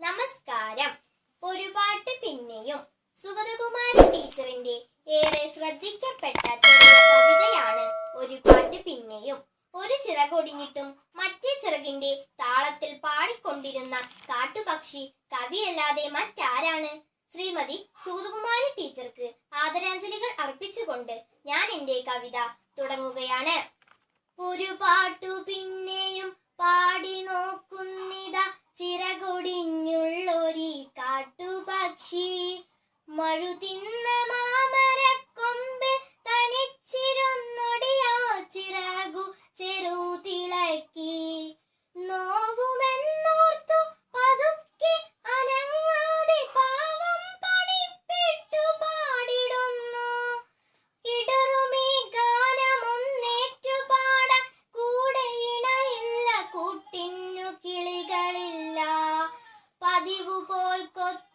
നമസ്കാരം. ഒരു പാട്ട് പിന്നെയും സുഗതകുമാരി ടീച്ചറിന്റെ ഏറെ ശ്രദ്ധിക്കപ്പെട്ട ചെറിയ കവിതയാണ് പാട്ട് പിന്നെയും. ഒരു ചിറകൊടിഞ്ഞിട്ടും മറ്റേ ചിറകിന്റെ താളത്തിൽ പാടിക്കൊണ്ടിരുന്ന കാട്ടുപക്ഷി കവിയല്ലാതെ മറ്റാരാണ്? ശ്രീമതി സുഗതകുമാരി ടീച്ചർക്ക് ആദരാഞ്ജലികൾ അർപ്പിച്ചുകൊണ്ട് ഞാൻ എന്റെ കവിത തുടങ്ങുകയാണ്. ഒരു പാട്ടു ചിറകൊടിഞ്ഞുള്ള பதிவு போல் கொத்து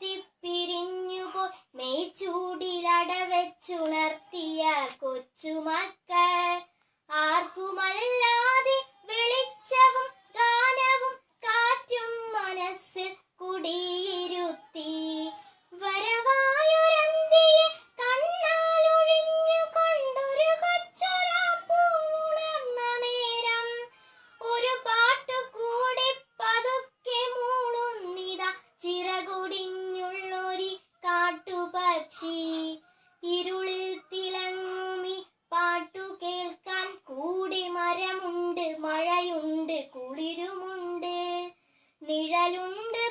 പകലുണ്ട്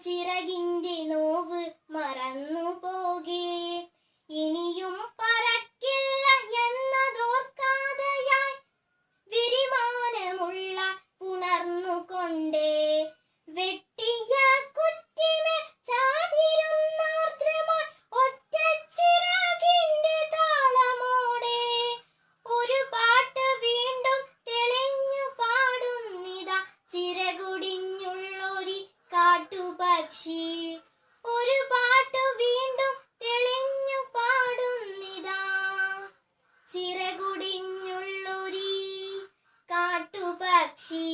ചിറകിന്റെ നോ し。